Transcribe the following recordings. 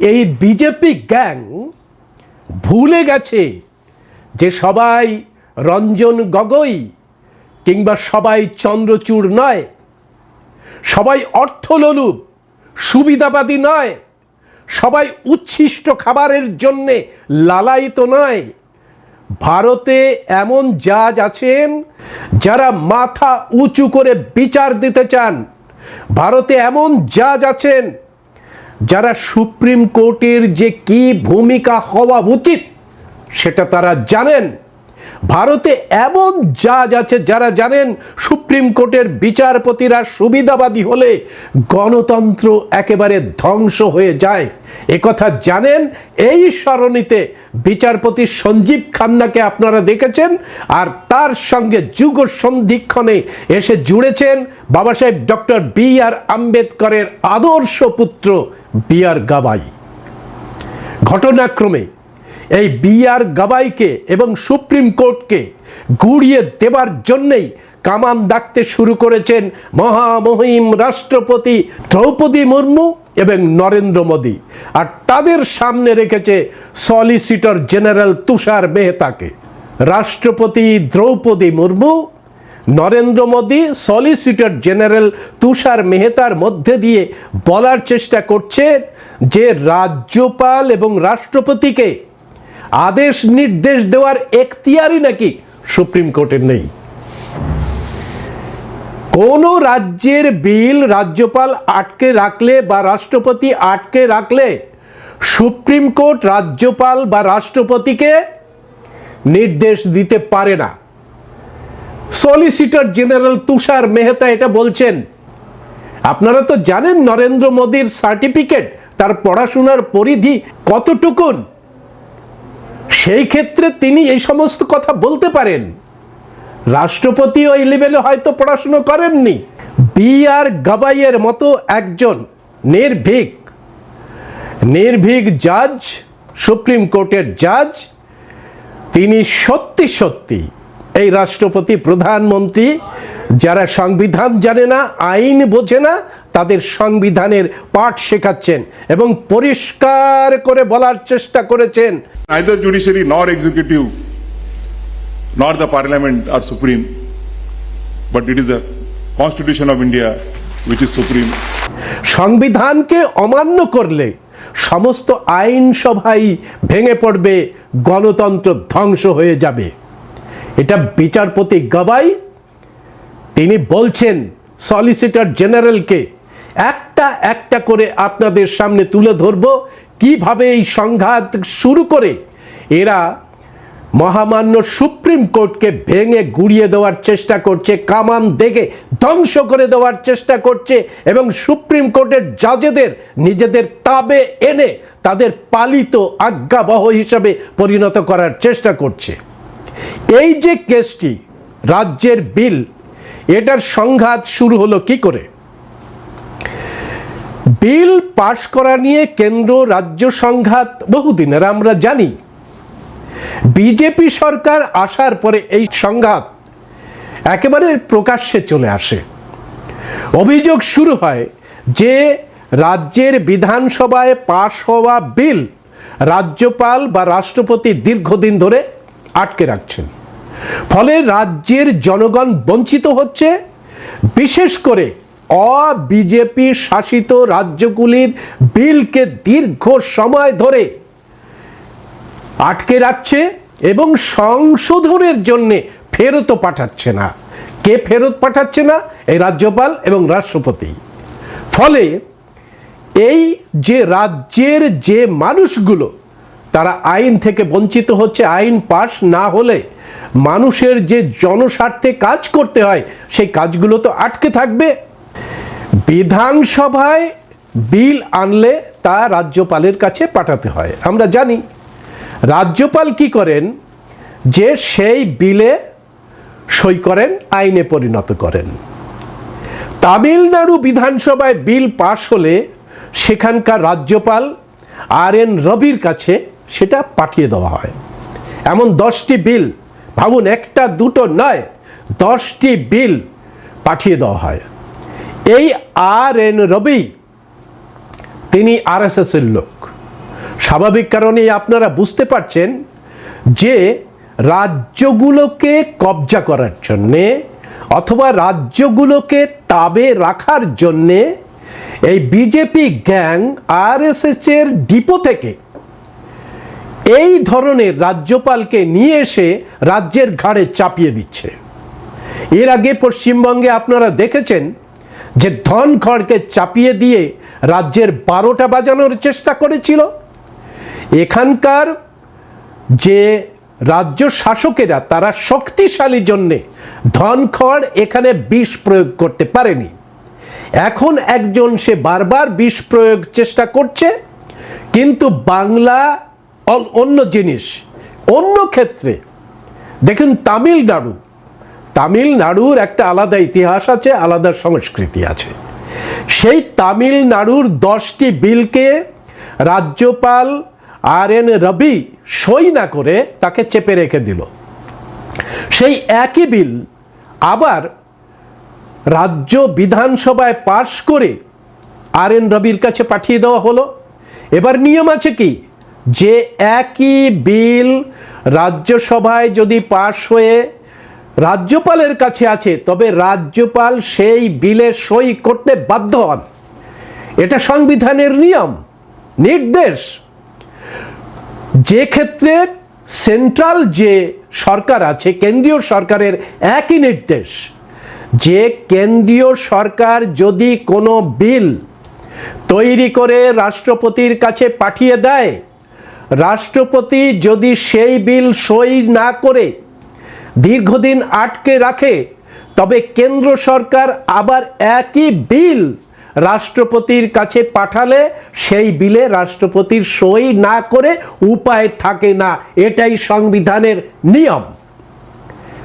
এই BJP gang ভুলে গেছে যে সবাই রঞ্জন গগৈ কিংবা সবাই চন্দ্রচূড় নয়, সবাই অর্থলোলুপ, সুবিধাবাদী নয়, সবাই উচ্ছিষ্ট খাবারের জন্যে লালায়িত নয়। ভারতে এমন জাজ আছেন যারা মাথা উঁচু করে বিচার দিতে চান। ভারতে এমন জাজ আছেন যারা সুপ্রিম কোর্টের যে কি ভূমিকা হওয়া উচিত, সেটা তারা জানেন। ভারতে এমন জাজ আছে যারা জানেন, সুপ্রিম কোর্টের বিচারপতিরা সুবিধাবাদী হলে গণতন্ত্র একেবারে ধ্বংস হয়ে যায়। একথা জানেন এই সরণিতে বিচারপতি সঞ্জীব খান্নাকে আপনারা দেখেছেন, আর তার সঙ্গে যুগ সন্ধিক্ষণে এসে জুড়েছেন বাবা সাহেব ডক্টর বি আর আম্বেদকরের আদর্শ পুত্র বি আর গাবাই। ঘটনাক্রমে এই বি আর গাবাইকে এবং সুপ্রিম কোর্টকে গুড়িয়ে দেবার জন্যেই কামান ডাকতে শুরু করেছেন মহামহিম রাষ্ট্রপতি দ্রৌপদী মুর্মু এবং নরেন্দ্র মোদী। আর তাদের সামনে রেখেছে সলিসিটর জেনারেল তুষার মেহতাকে। রাষ্ট্রপতি দ্রৌপদী মুর্মু নরেন্দ্র মোদী সলিসিটর জেনারেল তুষার মেহতার মধ্যে দিয়ে বলার চেষ্টা করছে যে রাজ্যপাল এবং রাষ্ট্রপতিকে আদেশ নির্দেশ দেওয়ার এখতিয়ারই নাকি সুপ্রিম কোর্টের নেই। কোন রাজ্যের বিল রাজ্যপাল আটকে রাখলে বা রাষ্ট্রপতি আটকে রাখলে সুপ্রিম কোর্ট রাজ্যপাল বা রাষ্ট্রপতিকে নির্দেশ দিতে পারে না। সলিসিটর জেনারেল তুষার মেহতা এটা বলছেন, আপনারা তো জানেন নরেন্দ্র মোদীর সার্টিফিকেট তার পড়াশোনার পরিধি কতটুকুন? সেই ক্ষেত্রে তিনি এই সমস্ত কথা বলতে পারেন। রাষ্ট্রপতি ওই লেভেলে হয়তো পড়াশুনো করেননি। বি আর গাবাইয়ের মতো একজন নির্ভীক নির্ভীক জাজ সুপ্রিম কোর্টের জাজ তিনি সত্যি সত্যি এই রাষ্ট্রপতি প্রধানমন্ত্রী যারা সংবিধান জানে না আইন বোঝে না তাদের সংবিধানের পাঠ শেখাচ্ছেন এবং পরিষ্কার করে বলার চেষ্টা করেছেন। Neither judiciary nor executive nor the parliament are supreme but it is the constitution of india which is supreme. সংবিধানকে অমান্য করলে সমস্ত আইনসভাই ভেঙে পড়বে গণতন্ত্র ধ্বংস হয়ে যাবে। এটা বিচারপতি গবাই, তিনি বলছেন সলিসিটর জেনারেলকে একটা একটা করে আপনাদের সামনে তুলে ধরব, কীভাবে এই সংঘাত শুরু করে। এরা মহামান্য সুপ্রিম কোর্টকে ভেঙে গুড়িয়ে দেওয়ার চেষ্টা করছে, কামান দেখে ধ্বংস করে দেওয়ার চেষ্টা করছে, এবং সুপ্রিম কোর্টের জাজেদের নিজেদের তাবে এনে তাদের পালিত আজ্ঞাবহ হিসাবে পরিণত করার চেষ্টা করছে। এই যে কেসটি, রাজ্যের বিল, এটার সংঘাত শুরু হলো কি করে? বিল পাশ করা নিয়ে কেন্দ্র, রাজ্য সংঘাত বহুদিনের আমরা জানি, বিজেপি সরকার আসার পরে এই সংঘাত একেবারে প্রকাশ্যে চলে আসে। অভিযোগ শুরু হয় যে, রাজ্যের বিধানসভায় পাশ হওয়া বিল রাজ্যপাল বা রাষ্ট্রপতি দীর্ঘদিন ধরে আটকে রাখছেন। ফলে রাজ্যের জনগণ বঞ্চিত হচ্ছে, বিশেষ করে অবিজেপি শাসিত রাজ্যগুলির বিলকে দীর্ঘ সময় ধরে আটকে রাখছে এবং সংশোধনের জন্য ফেরতও পাঠাচ্ছে না। কে ফেরত পাঠাচ্ছে না? এই রাজ্যপাল এবং রাষ্ট্রপতি। ফলে এই যে রাজ্যের যে মানুষগুলো তারা আইন থেকে বঞ্চিত হচ্ছে, আইন পাশ না হলে মানুষের যে জনস্বার্থে কাজ করতে হয়, সেই কাজগুলো তো আটকে থাকবে। বিধানসভায় বিল আনলে তা রাজ্যপালের কাছে পাঠাতে হয়। আমরা জানি, রাজ্যপাল কি করেন? যে সেই বিলে সই করেন, আইনে পরিণত করেন। তামিলনাড়ু বিধানসভায় বিল পাশ হলে সেখানকার রাজ্যপাল আর এন রবির কাছে সেটা পাঠিয়ে দেওয়া হয়। এমন দশটি বিল, ভাবুন একটা দুটো নয়, দশটি বিল পাঠিয়ে দেওয়া হয়। এই আর এন রবি তিনি আর আরএসএসের লোক। স্বাভাবিক কারণেই আপনারা বুঝতে পারছেন যে রাজ্যগুলোকে কবজা করার জন্যে অথবা রাজ্যগুলোকে তাবে রাখার জন্যে এই বিজেপি গ্যাং আর এর ডিপো থেকে এই ধরনের রাজ্যপালকে নিয়ে এসে রাজ্যের ঘাড়ে চাপিয়ে দিচ্ছে। এর আগে পশ্চিমবঙ্গে আপনারা দেখেছেন যে ধনখড়কে চাপিয়ে দিয়ে রাজ্যের বারোটা বাজানোর চেষ্টা করেছিল। এখানকার যে রাজ্য শাসকেরা, তারা শক্তিশালী জন্যে ধনখড় এখানে বিষ প্রয়োগ করতে পারেনি। এখন একজন সে বারবার বিষ প্রয়োগ চেষ্টা করছে, কিন্তু বাংলা অন্য জিনিস। অন্য ক্ষেত্রে, দেখুন তামিলনাড়ু তামিলনাড়ুর একটা আলাদা ইতিহাস আছে, আলাদা সংস্কৃতি আছে। সেই তামিলনাড়ুর দশটি বিলকে রাজ্যপাল আর এন রবি সই না করে তাকে চেপে রেখে দিল। সেই একই বিল আবার রাজ্য বিধানসভায় পাশ করে আর এন রবির কাছে পাঠিয়ে দেওয়া হলো। এবার নিয়ম আছে কি? যে একই বিল রাজ্যসভায় যদি পাশ হয়ে রাজ্যপালের কাছে আছে, তবে রাজ্যপাল সেই বিলে সই করতে বাধ্য হন। এটা সংবিধানের নিয়ম, নির্দেশ। যে ক্ষেত্রে সেন্ট্রাল যে সরকার আছে, কেন্দ্রীয় সরকারের একই নির্দেশ, যে কেন্দ্রীয় সরকার যদি কোনো বিল তৈরি করে রাষ্ট্রপতির কাছে পাঠিয়ে দেয় রাষ্ট্রপতি যদি সেই বিল সই না করে দীর্ঘদিন আটকে রাখে, তবে কেন্দ্র সরকার আবার একই বিল রাষ্ট্রপতির কাছে পাঠালে সেই বিলে রাষ্ট্রপতির সই না করে উপায় থাকে না। এটাই সংবিধানের নিয়ম।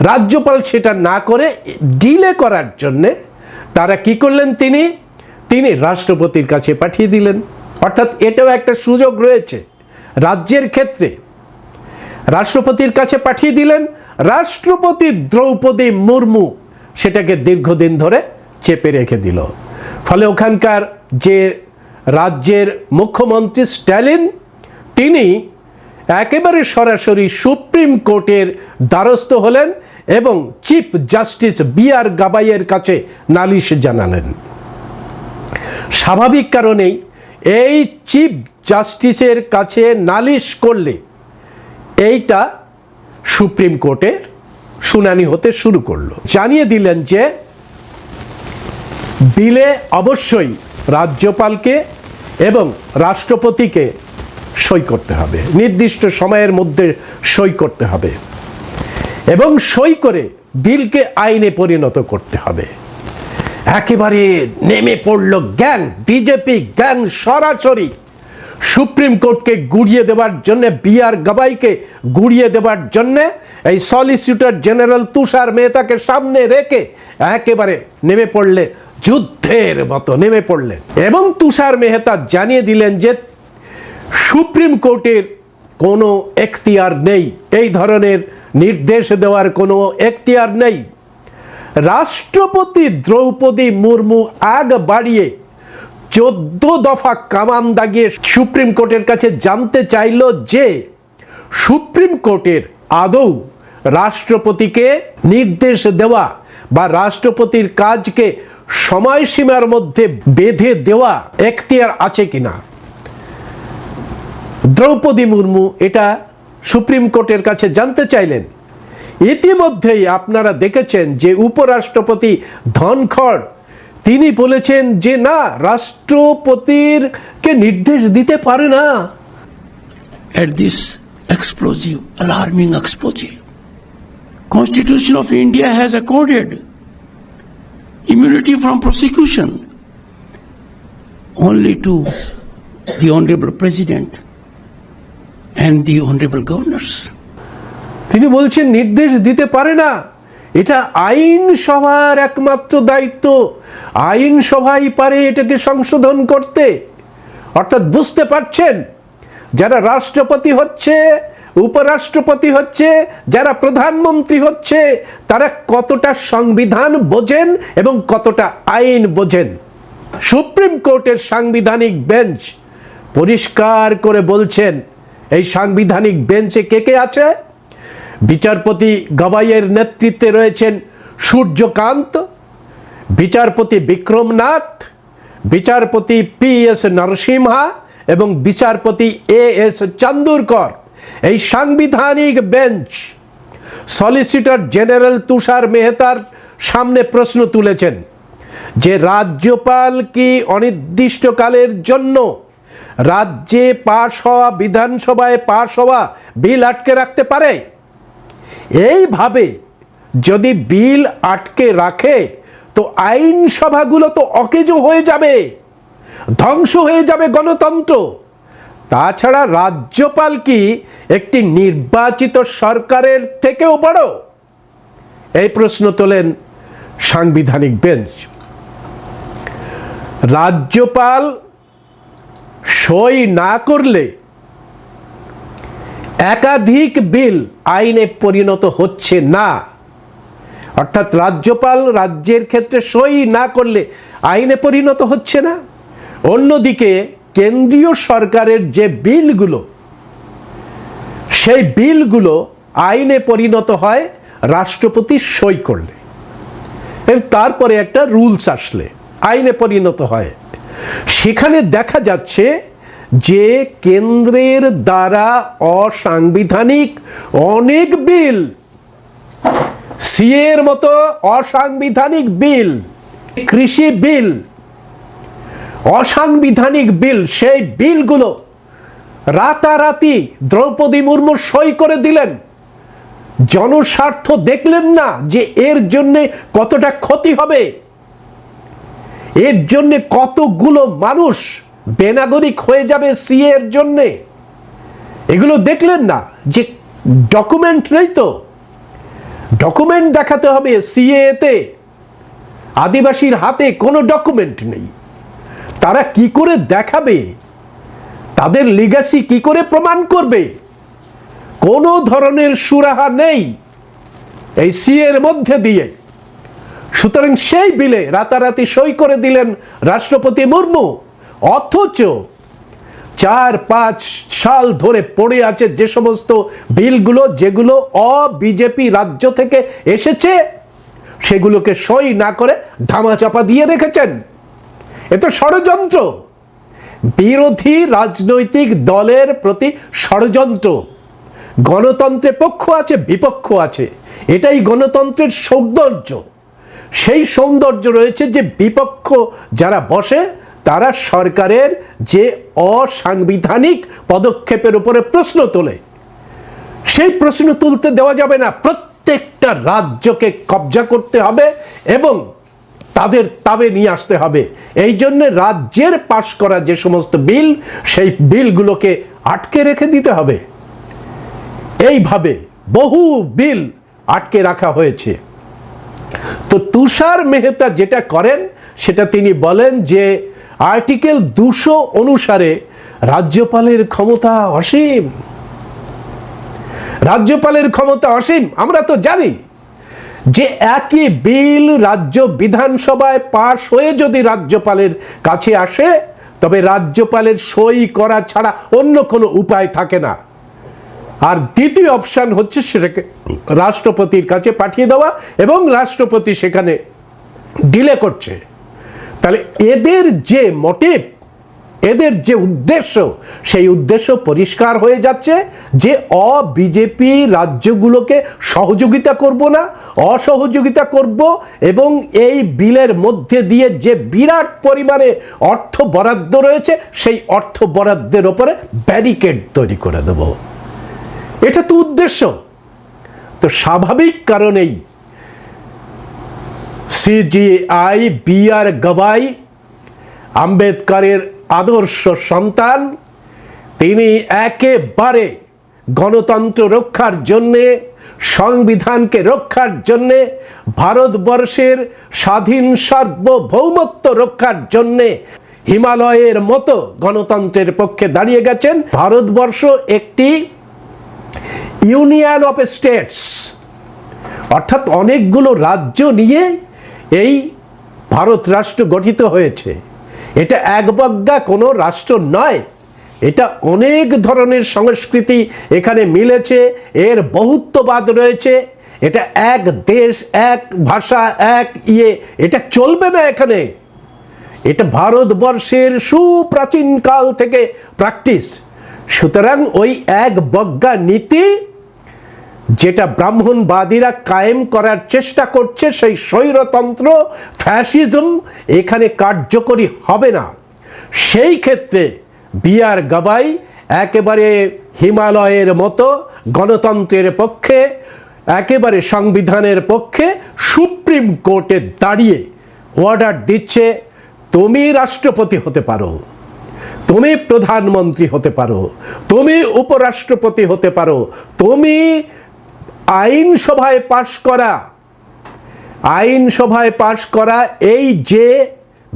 রাজ্যপাল সেটা না করে ডিলে করার জন্যে তারা কি করলেন তিনি? তিনি রাষ্ট্রপতির কাছে পাঠিয়ে দিলেন। অর্থাৎ এটাও একটা সুযোগ রয়েছে। রাজ্যের ক্ষেত্রে রাষ্ট্রপতির কাছে পাঠিয়ে দিলেন, রাষ্ট্রপতি দ্রৌপদী মুর্মু সেটাকে দীর্ঘদিন ধরে চেপে রেখে দিল। ফলে ওখানকার যে রাজ্যের মুখ্যমন্ত্রী স্ট্যালিন, তিনি একেবারে সরাসরি সুপ্রিম কোর্টের দ্বারস্থ হলেন এবং চিফ জাস্টিস বি আর গাবাইয়ের কাছে নালিশ জানালেন। স্বাভাবিক কারণেই এই চিফ জাস্টিসের কাছে নালিশ করলে এইটা সুপ্রিম কোর্টের শুনানি হতে শুরু করল। জানিয়ে দিলেন যে, বিলে অবশ্যই রাজ্যপালকে এবং রাষ্ট্রপতিকে সই করতে হবে। নির্দিষ্ট সময়ের মধ্যে সই করতে হবে। এবং সই করে বিলকে আইনে পরিণত করতে হবে। একেবারে নেমে পড়ল গ্যাং বিজেপি গ্যাং সরাসরি। সুপ্রিম কোর্টকে গুড়িয়ে দেওয়ার জন্য, বি আর গাবাইকে গুড়িয়ে দেওয়ার জন্য, এই সলিসিটর জেনারেল তুষার মেহতাকে সামনে রেখে একেবারে নেমে পড়লে, যুদ্ধের মতো নেমে পড়লেন এবং তুষার মেহতা জানিয়ে দিলেন যে, সুপ্রিম কোর্টের কোনো এখতিয়ার নেই, এই ধরনের নির্দেশ দেওয়ার কোনো এখতিয়ার নেই। রাষ্ট্রপতি দ্রৌপদী মুর্মু আগ বাড়িয়ে চোদ্দ দফা কামান দাগিয়ে সুপ্রিম কোর্টের কাছে জানতে চাইল যে, সুপ্রিম কোর্টের আদৌ রাষ্ট্রপতিকে নির্দেশ দেওয়া বা রাষ্ট্রপতির কাজকে সময়সীমার মধ্যে বেঁধে দেওয়া এখতিয়ার আছে কিনা? দ্রৌপদী মুর্মু এটা সুপ্রিম কোর্টের কাছে জানতে চাইলেন। ইতিমধ্যেই আপনারা দেখেছেন যে উপরাষ্ট্রপতি ধনখড় তিনি বলেছেন যে না রাষ্ট্রপতির কে নির্দেশ দিতে পারে না at this explosive, alarming explosive. Constitution of India has accorded immunity from prosecution only to the Honorable President and the Honorable Governors. তিনি বলছেন নির্দেশ দিতে পারে না এটা আইন সভার একমাত্র দায়িত্ব। আইন সভাই পারে এটাকে সংশোধন করতে। অর্থাৎ বুঝতে পারছেন, যারা রাষ্ট্রপতি হচ্ছে, উপরাষ্ট্রপতি হচ্ছে, যারা প্রধানমন্ত্রী হচ্ছে, তারা কতটা সংবিধান বোঝেন এবং কতটা আইন বোঝেন। সুপ্রিম কোর্টের সাংবিধানিক বেঞ্চ পরিষ্কার করে বলছেন, এই সাংবিধানিক বেঞ্চে কে কে আছে? বিচারপতি গবাইয়ের নেতৃত্বে রয়েছেন সূর্যকান্ত, বিচারপতি বিক্রমনাথ, বিচারপতি পি এস নরসিমহা এবং বিচারপতি এ এস চান্দুরকর। এই সাংবিধানিক বেঞ্চ সলিসিটর জেনারেল তুষার মেহতার সামনে প্রশ্ন তুলেছেন যে রাজ্যপাল কি অনির্দিষ্টকালের জন্য রাজ্যে পাশ হওয়া, বিধানসভায় পাশ হওয়া বিল আটকে রাখতে পারে? এইভাবে যদি বিল আটকে রাখে, তো আইনসভাগুলো তো অকেজো হয়ে যাবে, ধ্বংস হয়ে যাবে গণতন্ত্র। তাছাড়া রাজ্যপাল কি একটি নির্বাচিত সরকারের থেকেও বড়? এই প্রশ্ন তোলেন সাংবিধানিক বেঞ্চ। রাজ্যপাল সই না করলে একাধিক বিল আইনে পরিণত হচ্ছে না। অর্থাৎ রাজ্যপাল রাজ্যের ক্ষেত্রে সই না করলে আইনে পরিণত হচ্ছে না। অন্যদিকে কেন্দ্রীয় সরকারের যে বিলগুলো, সেই বিলগুলো আইনে পরিণত হয়, রাষ্ট্রপতি সই করলে। তারপরে একটা রুলস আসলে, আইনে পরিণত হয়। সেখানে দেখা যাচ্ছে যে কেন্দ্রের দ্বারা অসাংবিধানিক অনেক বিল, সিএর মতো অসাংবিধানিক বিল, কৃষি বিল, অসাংবিধানিক বিল, সেই বিলগুলো রাতারাতি দ্রৌপদী মুর্মু সই করে দিলেন। জনস্বার্থ দেখলেন না যে এর জন্যে কতটা ক্ষতি হবে। এর জন্যে কতগুলো মানুষ বেনাগরিক হয়ে যাবে সিএ এর জন্যে। এগুলো দেখলেন না? যে ডকুমেন্ট নেই তো? ডকুমেন্ট দেখাতে হবে সিএতে আদিবাসীর হাতে কোনো ডকুমেন্ট নেই। তারা কি করে দেখাবে? তাদের লিগাসি কি করে প্রমাণ করবে? কোনো ধরনের সুরাহা নেই এই সিএর মধ্যে দিয়ে। সুতরাং সেই বিলে রাতারাতি সই করে দিলেন রাষ্ট্রপতি মুর্মু। অথচ চার পাঁচ সাল ধরে পড়ে আছে যে সমস্ত বিলগুলো, যেগুলো অ বিজেপি রাজ্য থেকে এসেছে, সেগুলোকে সই না করে ধামাচাপা দিয়ে রেখেছেন। এ তো ষড়যন্ত্র। বিরোধী রাজনৈতিক দলের প্রতি ষড়যন্ত্র। গণতন্ত্রের পক্ষ আছে, বিপক্ষ আছে। এটাই গণতন্ত্রের সৌন্দর্য। সেই সৌন্দর্য রয়েছে যে বিপক্ষ যারা বসে তারা সরকারের যে অসাংবিধানিক পদক্ষেপের উপরে প্রশ্ন তোলে, সেই প্রশ্ন তুলতে দেওয়া যাবে না। প্রত্যেকটা রাজ্যকে কবজা করতে হবে এবং তাদের তাবে নিয়ে আসতে হবে। এই জন্য রাজ্যের পাশ করা যে সমস্ত বিল, সেই বিলগুলোকে আটকে রেখে দিতে হবে। এইভাবে বহু বিল আটকে রাখা হয়েছে। তো তুষার মেহতা যেটা করেন, সেটা তিনি বলেন যে আর্টিকেল দুশো অনুসারে রাজ্যপালের ক্ষমতা অসীম। রাজ্যপালের ক্ষমতা অসীম, আমরা তো জানি। যে একই বিল রাজ্য বিধানসভায় পাশ হয়ে যদি রাজ্যপালের কাছে আসে, তবে রাজ্যপালের সই করা ছাড়া অন্য কোনো উপায় থাকে না। আর দ্বিতীয় অপশান হচ্ছে সেটাকে রাষ্ট্রপতির কাছে পাঠিয়ে দেওয়া এবং রাষ্ট্রপতি সেখানে ডিলে করছে। তাহলে এদের যে মোটিভ এদের যে উদ্দেশ্য, সেই উদ্দেশ্য পরিষ্কার হয়ে যাচ্ছে যে অ বিজেপি রাজ্যগুলোকে সহযোগিতা করব না, অসহযোগিতা করব এবং এই বিলের মধ্যে দিয়ে যে বিরাট পরিমাণে অর্থ বরাদ্দ রয়েছে, সেই অর্থ বরাদ্দের ওপরে ব্যারিকেড তৈরি করে দেব। এটা তো উদ্দেশ্য। তো স্বাভাবিক কারণেই সিজিআই বি আর গবাই আম্বেদকরের আদর্শ সন্তান। তিনি একেবারে গণতন্ত্র রক্ষার জন্যে, সংবিধানকে রক্ষার জন্যে, ভারতবর্ষের স্বাধীন সার্বভৌমত্ব রক্ষার জন্যে হিমালয়ের মতো গণতন্ত্রের পক্ষে দাঁড়িয়ে গেছেন। ভারতবর্ষ একটি ইউনিয়ন অফ স্টেটস, অর্থাৎ অনেকগুলো রাজ্য নিয়ে এই ভারত রাষ্ট্র গঠিত হয়েছে। এটা একবজ্ঞা কোনো রাষ্ট্র নয়। এটা অনেক ধরনের সংস্কৃতি এখানে মিলেছে, এর বহুত্ববাদ রয়েছে। এটা এক দেশ, এক ভাষা, এক ইয়ে এটা চলবে না এখানে। এটা ভারতবর্ষের সুপ্রাচীনকাল থেকে প্র্যাকটিস। সুতরাং ওই এক বজ্ঞা নীতি যেটা ব্রাহ্মণবাদীরা কায়েম করার চেষ্টা করছে, সেই স্বৈরতন্ত্র, ফ্যাসিজম এখানে কার্যকরী হবে না। সেই ক্ষেত্রে বি আর গাবাই একেবারে হিমালয়ের মতো গণতন্ত্রের পক্ষে, একেবারে সংবিধানের পক্ষে সুপ্রিম কোর্টে দাঁড়িয়ে অর্ডার দিচ্ছে, তুমি রাষ্ট্রপতি হতে পারো, তুমি প্রধানমন্ত্রী হতে পারো, তুমি উপরাষ্ট্রপতি হতে পারো, তুমি আইনসভায় পাশ করা, আইনসভায় পাশ করা এই যে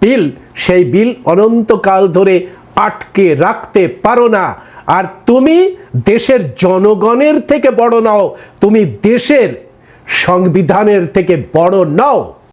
বিল, সেই বিল অনন্তকাল ধরে আটকে রাখতে পারো না। আর তুমি দেশের জনগণের থেকে বড় নাও, তুমি দেশের সংবিধানের থেকে বড় নাও।